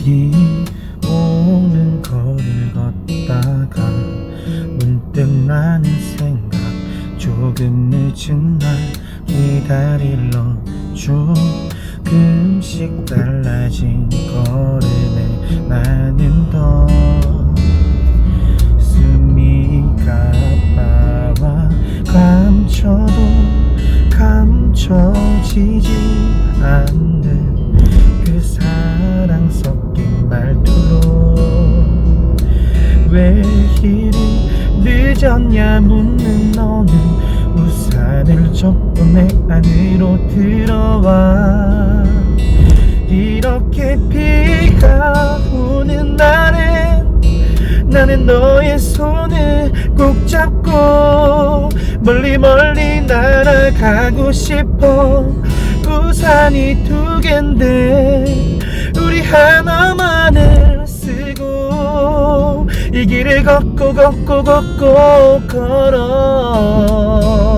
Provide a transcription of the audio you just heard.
비 오는 거리를 걷다가 문득 나는 생각 조금 늦은 날 기다릴러 조금씩 달라진 걸음에 나는 더 숨이 가빠와 감춰도 감춰지지 않는 그 사람. 왜 이리 늦었냐 묻는 너는 우산을 접고 내 안으로 들어와. 이렇게 비가 오는 날엔 나는 너의 손을 꼭 잡고 멀리 멀리 날아가고 싶어. 우산이 두 갠데 우리 하나만 걷고 걷고 걷고 걸어